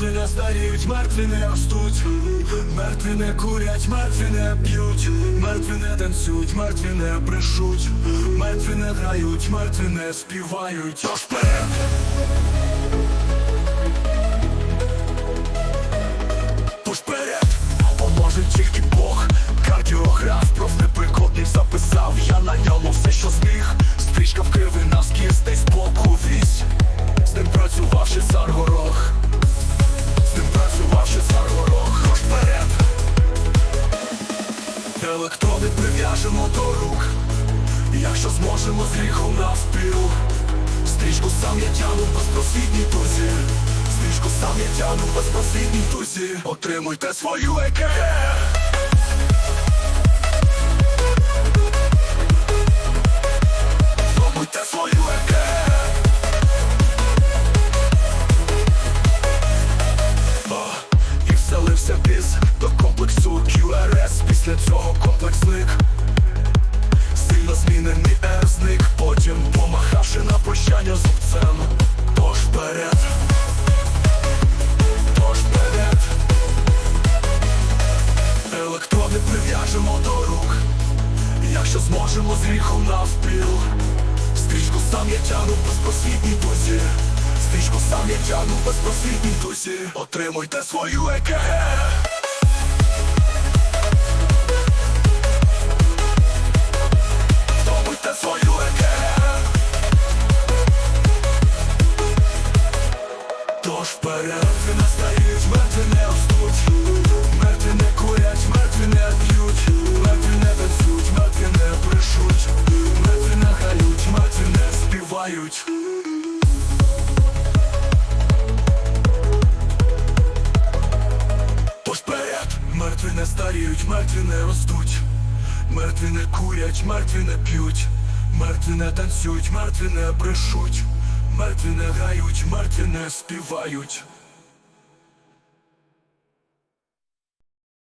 Мертві не старіють, мертві не ростуть, мертві не курять, мертві не п'ють, мертві не танцюють, мертві не брешуть, мертві не грають, мертві не співають. Тож вперед! Поможе тільки Бог, кардіограф, профнеприкладний записав, я на ньому все, що зміг. Стрічка в криви на скіз, десь боку вісь. З ним працювавши цар Електроди прив'яжемо до рук. Якщо зможемо з гріхом навпіл. Стрічку сам я тяну в безпросвітній тузі. Стрічку сам я тяну в безпросвітній тузі. Отримуйте свою ЕКГ. Прив'яжемо до рук Якщо зможемо з гріхом навпіл. Стрічку сам я тяну безпросвітній тузі Стрічку сам я тяну безпросвітній тузі Отримуйте свою ЕКГ. Тож вперед не старіють, мертві не ростуть Мертві не курять, співають Тож Мертві не старіють, мертві не ростуть. Мертві не курять, мертві не п'ють. Мертві не танцюють, мертві не брешуть. Мертві не грають, мертві не співають